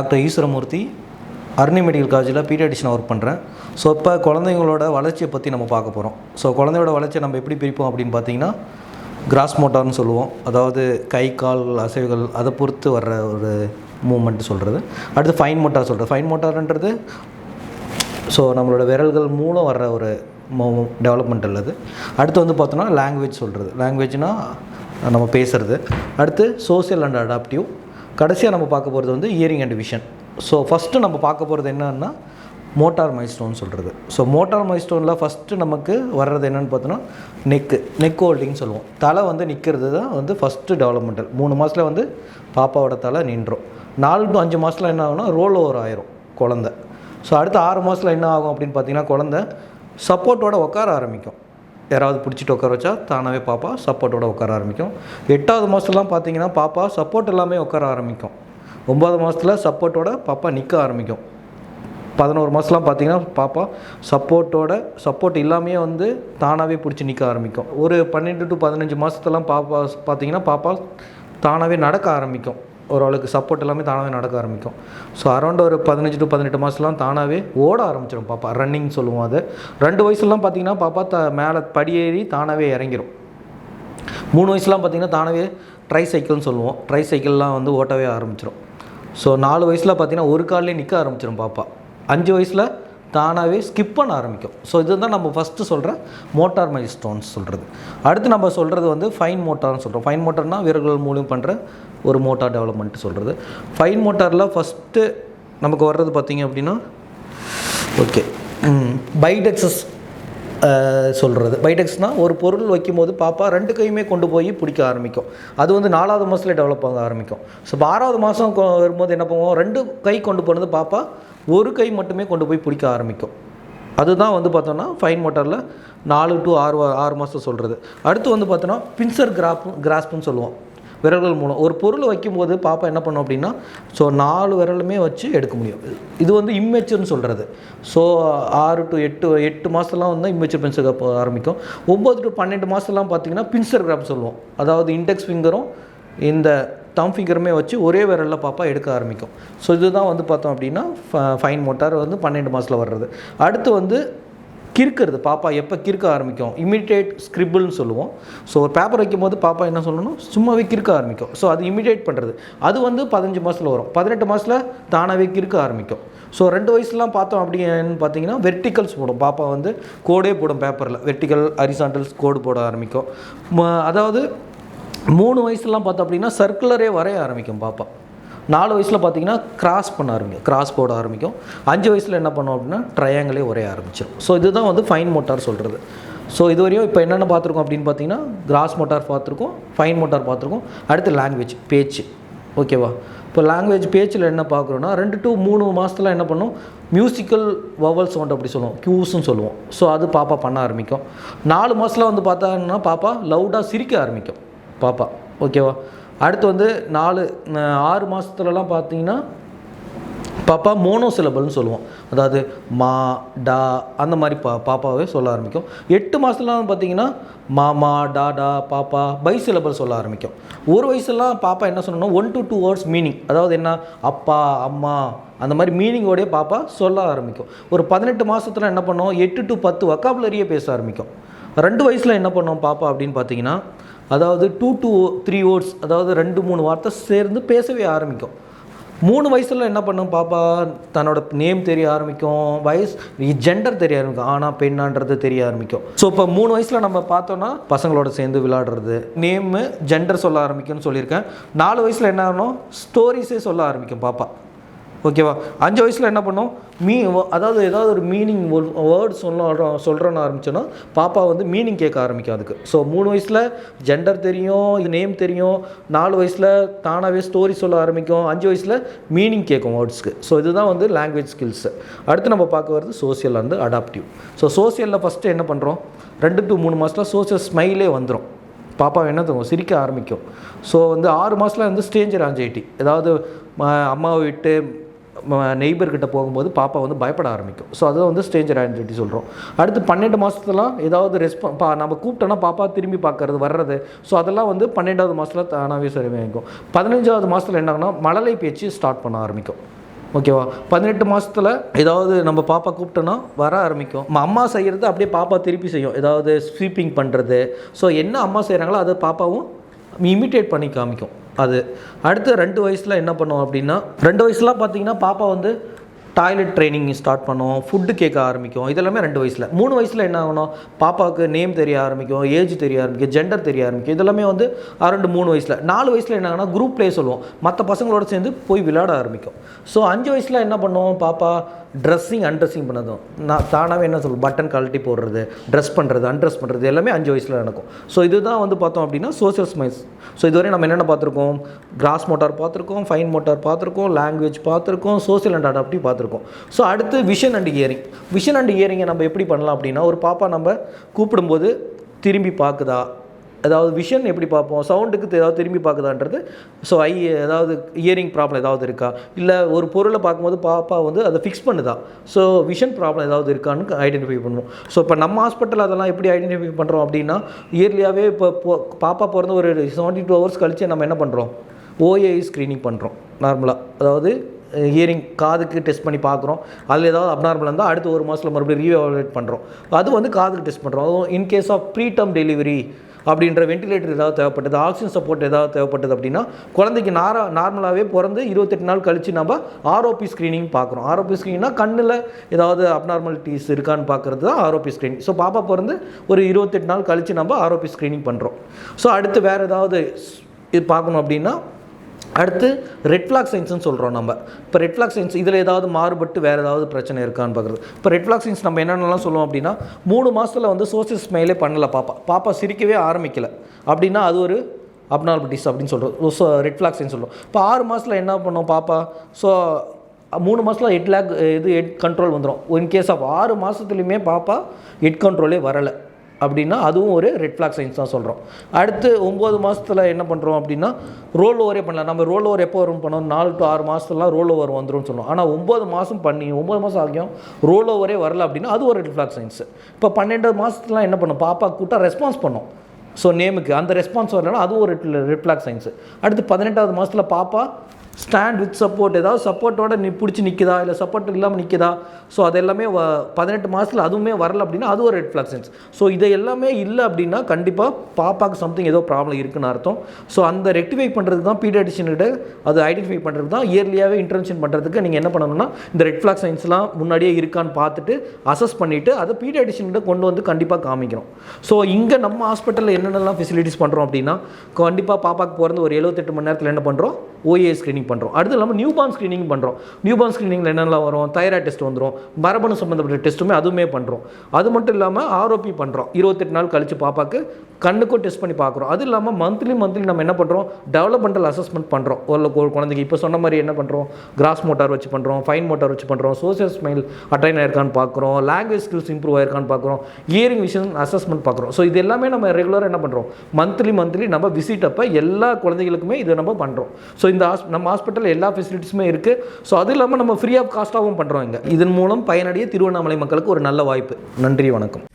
Doctor Eswaramoorthy Aruni medical காலேஜில் பீடியாட்டிஷனாக work பண்ணுறேன் so இப்போ குழந்தைங்களோட வளர்ச்சியை பற்றி நம்ம பார்க்க போகிறோம் ஸோ குழந்தையோட வளர்ச்சியை நம்ம எப்படி பிரிப்போம் அப்படின்னு பார்த்தீங்கன்னா கிராஸ் மோட்டார்னு சொல்லுவோம். அதாவது கை கால் அசைவுகள் அதை பொறுத்து வர்ற ஒரு மூமெண்ட் சொல்கிறது அடுத்து ஃபைன் மோட்டார் சொல்கிறது ஃபைன் மோட்டார்ன்றது ஸோ நம்மளோட விரல்கள் மூலம் வர்ற ஒரு டெவலப்மெண்ட் உள்ளது அடுத்து வந்து பார்த்தோன்னா லாங்குவேஜ் சொல்கிறது லாங்குவேஜ்னால் நம்ம பேசுகிறது அடுத்து சோஷியல் அண்ட் அடாப்டிவ் கடைசியாக நம்ம பார்க்க போகிறது வந்து hearing and vision so first நம்ம பார்க்க போகிறது என்னன்னா மோட்டார் மைஸ்டோன் சொல்கிறது ஸோ மோட்டார் மைஸ்டோனில் ஃபஸ்ட்டு நமக்கு வர்றது என்னென்னு பார்த்தோன்னா நெக்கு நெக் ஹோல்டிங்னு சொல்லுவோம். தலை வந்து நிற்கிறது தான் வந்து ஃபஸ்ட்டு டெவலப்மெண்டல் மூணு மாதத்தில் வந்து பாப்பாவோட தலை நின்றோம். நாலு டு அஞ்சு மாதத்தில் என்ன ஆகும்னா ரோல் ஓவர் ஆயிரும் குழந்த. ஸோ அடுத்த ஆறு மாதத்தில் என்ன ஆகும் அப்படின்னு பார்த்தீங்கன்னா குழந்த சப்போர்ட்டோட உட்கார ஆரம்பிக்கும். யாராவது பிடிச்சிட்டு உட்கார வச்சா தானாகவே பாப்பா சப்போர்ட்டோட உட்கார ஆரம்பிக்கும். எட்டாவது மாதத்துலாம் பார்த்தீங்கன்னா பாப்பா சப்போர்ட் எல்லாமே உட்கார ஆரம்பிக்கும். ஒம்பது மாதத்தில் சப்போர்ட்டோட பாப்பா நிற்க ஆரம்பிக்கும். பதினோரு மாதம்லாம் பார்த்தீங்கன்னா பாப்பா சப்போர்ட்டோட சப்போர்ட் இல்லாமையே வந்து தானாகவே பிடிச்சி நிற்க ஆரம்பிக்கும். ஒரு பன்னெண்டு டு பதினஞ்சு மாதத்துலாம் பாப்பா பார்த்தீங்கன்னா பாப்பா தானாகவே நடக்க ஆரம்பிக்கும். ஓரளவுக்கு சப்போர்ட் எல்லாமே தானாகவே நடக்க ஆரம்பிக்கும். ஸோ அரௌண்ட் ஒரு பதினஞ்சு டு பதினெட்டு மாதம்லாம் தானாகவே ஓட ஆரம்பிச்சிடும் பாப்பா. ரன்னிங் சொல்லுவோம் அது. ரெண்டு வயசுலாம் பார்த்தீங்கன்னா பாப்பா த மேலே படியேறி தானாகவே இறங்கிடும் மூணு வயசுலாம் பார்த்தீங்கன்னா தானாகவே ட்ரை சைக்கிள்னு சொல்லுவோம். ட்ரை சைக்கிள்லாம் வந்து ஓட்டவே ஆரம்பிச்சிடும் ஸோ நாலு வயசில் பார்த்தீங்கன்னா ஒரு கால்லேயே நிற்க ஆரம்பிச்சிடும் பாப்பா. அஞ்சு வயசில் தானாகவே ஸ்கிப் பண்ண ஆரம்பிக்கும். ஸோ இதுதான் நம்ம ஃபஸ்ட்டு சொல்கிற மோட்டார் மைல் ஸ்டோன்ஸ் சொல்கிறது அடுத்து நம்ம சொல்கிறது வந்து ஃபைன் மோட்டார்னு சொல்கிறோம் ஃபைன் மோட்டார்னால் வீரர்கள் மூலியம் பண்ணுற ஒரு மோட்டார் டெவலப்மெண்ட் சொல்கிறது ஃபைன் மோட்டாரில் ஃபஸ்ட்டு நமக்கு வர்றது பார்த்திங்க அப்படின்னா ஓகே பைடெக்ஸஸ் சொல்கிறது பைடெக்ஸ்னால் ஒரு பொருள் வைக்கும்போது பாப்பா ரெண்டு கையுமே கொண்டு போய் பிடிக்க ஆரம்பிக்கும். அது வந்து நாலாவது மாதத்தில் டெவலப் ஆக ஆரம்பிக்கும். ஸோ இப்போ ஆறாவது மாதம் வரும்போது என்ன பண்ணுவோம்? ரெண்டு கை கொண்டு போனது பாப்பா ஒரு கை மட்டுமே கொண்டு போய் பிடிக்க ஆரம்பிக்கும். அதுதான் வந்து பார்த்தோன்னா ஃபைன் மோட்டரில் நாலு டு ஆறு ஆறு மாதம் சொல்கிறது அடுத்து வந்து பார்த்தோன்னா பின்சர் கிராப் கிராஸ்ப்னு சொல்லுவோம். விரல்கள் மூலம். ஒரு பொருள் வைக்கும்போது பாப்பா என்ன பண்ணும் அப்படின்னா ஸோ நாலு விரலுமே வச்சு எடுக்க முடியும். இது வந்து இம்மெச்சூர்னு சொல்கிறது ஸோ ஆறு டு எட்டு எட்டு மாதம்லாம் வந்து இம்மேச்சர் பென்சர் கிராப் ஆரம்பிக்கும். ஒம்பது டு பன்னெண்டு மாதம்லாம் பார்த்தீங்கன்னா பின்சர் கிராப் சொல்லுவோம். அதாவது இண்டெக்ஸ் ஃபிங்கரும் இந்த தம் ஃபிங்கருமே வச்சு ஒரே விரலில் பாப்பா எடுக்க ஆரம்பிக்கும். ஸோ இதுதான் வந்து பார்த்தோம் அப்படின்னா ஃபைன் மோட்டார் வந்து பன்னெண்டு மாதத்தில் வர்றது. அடுத்து வந்து கிறுக்கிறது. பாப்பா எப்போ கிறுக்க ஆரம்பிக்கும்? இமிடியேட் ஸ்கிரிபிள்னு சொல்லுவோம். ஸோ ஒரு பேப்பர் வைக்கும்போது பாப்பா என்ன சொல்லணும்? சும்மாவே கிறுக்க ஆரம்பிக்கும். ஸோ அது இமிடியேட் பண்ணுறது அது வந்து பதினஞ்சு மாதத்தில் வரும். பதினெட்டு மாதத்தில் தானாகவே கிறுக்க ஆரம்பிக்கும். ஸோ ரெண்டு வயசுலாம் பார்த்தோம் அப்படின்னு பார்த்தீங்கன்னா வெர்டிகல்ஸ் போடும். பாப்பா வந்து கோடே போடும் பேப்பரில் வெர்டிக்கல் அரிசாண்டல்ஸ் கோடு போட ஆரம்பிக்கும். ம- அதாவது மூணு வயசுலாம் பார்த்தோம் அப்படின்னா சர்க்குலரே வரைய ஆரம்பிக்கும் பாப்பா. நாலு வயசில் பார்த்தீங்கன்னா கிராஸ் பண்ண ஆரம்பிக்கும். கிராஸ் போட ஆரம்பிக்கும். அஞ்சு வயசில் என்ன பண்ணோம் அப்படின்னா ட்ரையாங்கிளே உரைய ஆரம்பிச்சிடும் ஸோ இதுதான் வந்து ஃபைன் மோட்டார் சொல்கிறது ஸோ இது வரையும் இப்போ என்னென்ன பார்த்துருக்கோம் அப்படின்னு பார்த்தீங்கன்னா கிராஸ் மோட்டார் பார்த்துருக்கோம் ஃபைன் மோட்டார் பார்த்துருக்கோம். அடுத்து லாங்குவேஜ் பேச்சு. ஓகேவா இப்போ லாங்குவேஜ் பேச்சில் என்ன பார்க்குறோன்னா ரெண்டு டு மூணு மாதத்தில் என்ன பண்ணும்? மியூசிக்கல் வவல் சவுண்ட் அப்படி சொல்லுவோம். க்யூஸ்ன்னு சொல்லுவோம். ஸோ அது பாப்பா பண்ண ஆரம்பிக்கும். நாலு மாதத்தில் வந்து பார்த்தாங்கன்னா பாப்பா லவுடாக சிரிக்க ஆரம்பிக்கும். பாப்பா. ஓகேவா அடுத்து வந்து நாலு ஆறு மாதத்துலலாம் பார்த்தீங்கன்னா பாப்பா மோனோ சிலபல்னு சொல்லுவோம். அதாவது மா டா அந்த மாதிரி பா பாப்பாவே சொல்ல ஆரம்பிக்கும். எட்டு மாதத்துலாம் பார்த்தீங்கன்னா மாமா டா டா பாப்பா பை சிலபல் சொல்ல ஆரம்பிக்கும். ஒரு வயசுலாம் பாப்பா என்ன சொல்லணும் one to two words meaning அதாவது என்ன? அப்பா அம்மா அந்த மாதிரி மீனிங்கோடய பாப்பா சொல்ல ஆரம்பிக்கும். ஒரு பதினெட்டு மாதத்தில் என்ன பண்ணோம்? எட்டு டு பத்து வக்காபுலரியே பேச ஆரம்பிக்கும். ரெண்டு வயசில் என்ன பண்ணோம் பாப்பா அப்படின்னு பார்த்தீங்கன்னா அதாவது டூ டூ த்ரீ வேர்ட்ஸ் அதாவது ரெண்டு மூணு வார்த்தை சேர்ந்து பேசவே ஆரம்பிக்கும். மூணு வயசில் என்ன பண்ணும்? பாப்பா தன்னோட நேம் தெரிய ஆரம்பிக்கும். வயசு ஜெண்டர் தெரிய ஆரம்பிக்கும். ஆனால் பெண்ணான்றது தெரிய ஆரம்பிக்கும். ஸோ இப்போ மூணு வயசில் நம்ம பார்த்தோன்னா பசங்களோட சேர்ந்து விளையாடுறது நேமு ஜெண்டர் சொல்ல ஆரம்பிக்கும்னு சொல்லியிருக்கேன். நாலு வயசில் என்ன ஆகணும் ஸ்டோரிஸே சொல்ல ஆரம்பிக்கும் பாப்பா. ஓகேவா? அஞ்சு வயசில் என்ன பண்ணும்? மீ அதாவது ஏதாவது ஒரு மீனிங் வேர்ட் சொல்ல சொல்கிறோன்னு ஆரம்பிச்சோன்னா பாப்பா வந்து மீனிங் கேட்க ஆரம்பிக்கும் அதுக்கு. ஸோ மூணு வயசில் ஜெண்டர் தெரியும் இது நேம் தெரியும். நாலு வயசில் தானாகவே ஸ்டோரி சொல்ல ஆரம்பிக்கும். அஞ்சு வயசில் மீனிங் கேட்கும் வேர்ட்ஸ்க்கு ஸோ இதுதான் வந்து லாங்குவேஜ் ஸ்கில்ஸு அடுத்து நம்ம பார்க்க வருது சோசியல் வந்து அடாப்டிவ் ஸோ சோசியலில் ஃபஸ்ட்டு என்ன பண்ணுறோம் ரெண்டு டு மூணு மாதத்தில் சோசியல் ஸ்மைலே வந்துடும் பாப்பா என்ன தரும் சிரிக்க ஆரம்பிக்கும். ஸோ வந்து ஆறு மாதத்தில் வந்து ஸ்டேஞ்சர் ஆஞ்சைட்டி ஏதாவது அம்மாவை விட்டு நெய்பர்கிட்ட போகும்போது பாப்பா வந்து பயப்பட ஆரம்பிக்கும். ஸோ அதை வந்து ஸ்டேஞ்சர் ஐடென்டிட்டி சொல்கிறோம் அடுத்து பன்னெண்டு மாதத்துலாம் ஏதாவது ரெஸ்பான் பா நம்ம கூப்பிட்டோன்னா பாப்பா திரும்பி பார்க்கறது வர்றது. ஸோ அதெல்லாம் வந்து பன்னெண்டாவது மாதத்தில் தானாகவே சரி பதினஞ்சாவது மாதத்தில் என்னாகனா மழலை பேச்சு ஸ்டார்ட் பண்ண ஆரம்பிக்கும். ஓகேவா பதினெட்டு மாதத்தில் ஏதாவது நம்ம பாப்பா கூப்பிட்டோன்னா வர ஆரம்பிக்கும். நம்ம அம்மா செய்கிறது அப்படியே பாப்பா திருப்பி செய்யும். ஏதாவது ஸ்வீப்பிங் பண்ணுறது ஸோ என்ன அம்மா செய்கிறாங்களோ அதை பாப்பாவும் இமிட்டேட் பண்ணி காமிக்கும். அது. அடுத்து ரெண்டு வயசில் என்ன பண்ணுவோம் அப்படின்னா ரெண்டு வயசுலாம் பார்த்தீங்கன்னா பாப்பா வந்து டாய்லெட் ட்ரைனிங் ஸ்டார்ட் பண்ணும் ஃபுட்டு கேட்க ஆரம்பிக்கும். இதெல்லாமே ரெண்டு வயசில். மூணு வயசில் என்ன ஆகணும்? பாப்பாவுக்கு நேம் தெரிய ஆரம்பிக்கும் ஏஜ் தெரிய ஆரம்பிக்கும் ஜெண்டர் தெரிய ஆரம்பிக்கும். இதெல்லாமே வந்து ரெண்டு மூணு வயசில். நாலு வயசில் என்ன ஆகுனா குரூப் ப்ளே சொல்லுவோம். மற்ற பசங்களோட சேர்ந்து போய் விளையாட ஆரம்பிக்கும். ஸோ அஞ்சு வயசில் என்ன பண்ணுவோம்? பாப்பா ட்ரெஸ்ஸிங் அன்ட்ரெஸ்ஸிங் பண்ணதும். நான் தானாகவே என்ன சொல்லுவோம்? பட்டன் கழட்டி போடுறது ட்ரெஸ் பண்ணுறது அன்ட்ரெஸ் பண்ணுறது எல்லாமே அஞ்சு வயசில் நடக்கும். ஸோ இதுதான் வந்து பார்த்தோம் அப்படின்னா சோசியல் ஸ்மைல்ஸ் ஸோ இதுவரை நம்ம என்னென்ன பார்த்துருக்கோம்? கிராஸ் மோட்டார் பார்த்துருக்கோம் ஃபைன் மோட்டார் பார்த்துருக்கோம் லாங்குவேஜ் பார்த்துருக்கோம் சோசியல் அண்ட் அடாப்டிவ் பார்த்துருக்கோம். ஸோ அடுத்து vision and hearing vision and இயரிங்கை நம்ம எப்படி பண்ணலாம் அப்படின்னா ஒரு பாப்பா நம்ம கூப்பிடும்போது திரும்பி பார்க்குதா? அதாவது விஷன் எப்படி பார்ப்போம்? சவுண்டுக்கு ஏதாவது திரும்பி பார்க்குதான்றது? ஸோ ஐ ஏதாவது இயரிங் ப்ராப்ளம் ஏதாவது இருக்கா? இல்லை ஒரு பொருளை பார்க்கும்போது பாப்பா வந்து அதை ஃபிக்ஸ் பண்ணுதா? ஸோ விஷன் ப்ராப்ளம் ஏதாவது இருக்கான்னு ஐடென்டிஃபை பண்ணுவோம். ஸோ இப்போ நம்ம ஹாஸ்பிட்டல் அதெல்லாம் எப்படி ஐடென்டிஃபை பண்ணுறோம் அப்படின்னா இயர்லியாகவே இப்போ பாப்பா பிறந்த ஒரு செவன்ட்டி டூ ஹவர்ஸ் கழித்து நம்ம என்ன பண்ணுறோம் ஓஏஐ ஸ்க்ரீனிங் பண்ணுறோம் நார்மலாக அதாவது ஹியரிங் காதுக்கு டெஸ்ட் பண்ணி பார்க்குறோம். அதில் ஏதாவது அப்நார்மல் இருந்தால் அடுத்த ஒரு மாதத்தில் மறுபடியும் ரீஎவாலுவேட் பண்ணுறோம் அது வந்து காதுக்கு டெஸ்ட் பண்ணுறோம் அதுவும் in case of preterm delivery அப்படின்ற வெண்டிலேட்டர் ஏதாவது தேவைப்பட்டது ஆக்சிஜன் சப்போர்ட் ஏதாவது தேவைப்பட்டது அப்படின்னா குழந்தைக்கு நாரா நார்மலாகவே பிறந்து இருபத்தெட்டு நாள் கழித்து நம்ம ஆர்ஓபி ஸ்க்ரீனிங் பார்க்குறோம். ஆர்ஓபி ஸ்க்ரீனிங்னா கண்ணில் ஏதாவது அப்நார்மாலிட்டிஸ் இருக்கான்னு பார்க்குறது தான் ஆர்ஓபி ஸ்க்ரீனிங் ஸோ பாப்பா பிறந்து ஒரு இருபத்தெட்டு நாள் கழித்து நம்ம ஆர்ஓபி ஸ்க்ரீனிங் பண்ணுறோம் ஸோ அடுத்து வேறு ஏதாவது இது பார்க்கணும் அப்படின்னா அடுத்து ரெட் ஃப்ளாக் சயின்ஸ்னு சொல்கிறோம் நம்ம. இப்போ ரெட் ஃப்ளாக் சயின்ஸ் இதில் ஏதாவது மாறுபட்டு வேறு ஏதாவது பிரச்சனை இருக்கான்னு பார்க்குறது. இப்போ ரெட் ஃப்ளாக் சைன்ஸ் நம்ம என்னென்னலாம் சொல்லுவோம் அப்படின்னா மூணு மாதத்தில் வந்து சோசியல் ஸ்மைலே பண்ணல பாப்பா. பாப்பா சிரிக்கவே ஆரம்பிக்கலை. அப்படின்னா அது ஒரு அப்னார்பிட்டிஸ் அப்படின்னு சொல்கிறோம் ஸோ ரெட் ஃப்ளாக் சயின்ஸ் சொல்கிறோம் இப்போ ஆறு மாதத்தில் என்ன பண்ணோம் பாப்பா? ஸோ மூணு மாதத்தில் எட் லேக் இது ஹெட் கண்ட்ரோல் வந்துடும் இன் கேஸ் ஆஃப் ஆறு மாதத்துலையுமே பாப்பா ஹெட் கண்ட்ரோலே வரலை. அப்படின்னா அதுவும் ஒரு ரெட் ஃப்ளாக் சைன்ஸ் தான் சொல்கிறோம் அடுத்து ஒம்பது மாதத்தில் என்ன பண்ணுறோம் அப்படின்னா ரோல் ஓவரே பண்ணலாம். நம்ம ரோல் ஓவர் எப்போ வரும் பண்ணோம்? நாலு டு ஆறு மாதத்துலாம் ரோல் ஓவர் வந்துரும்னு சொல்லுவோம் ஆனால் ஒம்பது மாதம் பண்ணி ஒம்பது மாதம் ஆகியும் ரோல் ஓவரே வரல அப்படின்னா அது ஒரு ரெட் ஃப்ளாக் சைன்ஸ் இப்போ பன்னெண்டு மாதத்துலாம் என்ன பண்ணும்? பாப்பா கூட்டாக ரெஸ்பான்ஸ் பண்ணும். ஸோ நேமுக்கு அந்த ரெஸ்பான்ஸ் வரலன்னா அதுவும் ஒரு ரெட் ஃப்ளாக் சைன்ஸ் அடுத்து பதினெட்டாவது மாதத்தில் பாப்பா ஸ்டாண்ட் வித் சப்போர்ட் ஏதாவது சப்போர்ட்டோட நி பிடிச்சி நிற்குதா இல்லை சப்போர்ட் இல்லாமல் நிற்குதா ஸோ அது எல்லாமே வ பதினெட்டு மாதத்தில் அதுவுமே வரல அப்படின்னா அது ஒரு ரெட் ஃப்ளாக் சென்ஸ் ஸோ இது எல்லாமே இல்லை அப்படின்னா கண்டிப்பாக பாப்பாக்கு சம்திங் ஏதோ ப்ராப்ளம் இருக்குன்னு அர்த்தம். ஸோ அந்த ரெக்டிஃபை பண்ணுறதுக்கு தான் பீடியாட்டிஷன்கிட்ட அது ஐடென்டிஃபை பண்ணுறது தான் இயர்லியாகவே இன்டர்வென்ஷன் பண்ணுறதுக்கு நீங்கள் என்ன பண்ணணும்னா இந்த ரெட் ஃப்ளாக் சைன்ஸ்லாம் முன்னாடியே இருக்கான்னு பார்த்துட்டு அசஸ் பண்ணிவிட்டு அதை பீடியாட்டிஷன்கிட்ட கொண்டு வந்து கண்டிப்பாக காமிக்கிறோம் ஸோ இங்கே நம்ம ஹாஸ்பிட்டலில் என்னென்னலாம் ஃபெசிலிட்டிஸ் பண்ணுறோம் அப்படின்னா கண்டிப்பாக பாப்பாக்கு பிறந்து ஒரு எழுபத்தெட்டு மணி நேரத்தில் என்ன பண்ணுறோம் ஓஏ ஸ்க்ரீனிங் பண்ணுறோம் அடுத்து இல்லாமல் நியூபார்ன் ஸ்க்ரீனிங் பண்ணுறோம் நியூபார்ன் ஸ்க்ரீனிங்கில் என்னென்னலாம் வரும்? தைராய்டு டெஸ்ட் வந்துடும் மரபணு சம்மந்தப்பட்ட டெஸ்ட்டுமே அதுவுமே பண்ணுறோம் அது மட்டும் இல்லாமல் ஆரோபி பண்ணுறோம் இருபத்தெட்டு நாள் கழித்து பாப்பாக்கு கண்ணுக்கும் டெஸ்ட் பண்ணி பார்க்குறோம் அது இல்லாமல் மந்த்லி மந்த்லி நம்ம என்ன பண்ணுறோம் டெவலப்மெண்டல் அசஸ்மெண்ட் பண்ணுறோம் ஒரு ஒரு குழந்தைக்கு இப்போ சொன்ன மாதிரி என்ன பண்ணுறோம் கிராஸ் மோட்டார் வச்சு பண்ணுறோம் ஃபைன் மோட்டார் வச்சு பண்ணுறோம் சோசியல் ஸ்மைல் அட்டைன் ஆயிருக்கான்னு பார்க்குறோம் லாங்குவேஜ் ஸ்கில்ஸ் இம்ப்ரூவ் ஆயிருக்கான்னு பார்க்குறோம் இயரிங் விஷன் அசஸ்மெண்ட் பார்க்குறோம் ஸோ இது எல்லாமே நம்ம ரெகுலராக என்ன பண்ணுறோம் மந்த்லி மந்த்லி நம்ம விசிட் அப்போ எல்லா குழந்தைகளுக்குமே இதை நம்ம பண்ணுறோம் ஸோ இந்த ஹாஸ் நம்ம எல்லா ஃபெசிலிட்டிஸுமே இருக்குது ஸோ அது இல்லாமல் நம்ம ஃப்ரீ ஆஃப் காஸ்ட்டாகவும் பண்ணுறோம் இங்கே. இதன் மூலம் பயனடைய திருவண்ணாமலை மக்களுக்கு ஒரு நல்ல வாய்ப்பு. நன்றி வணக்கம்.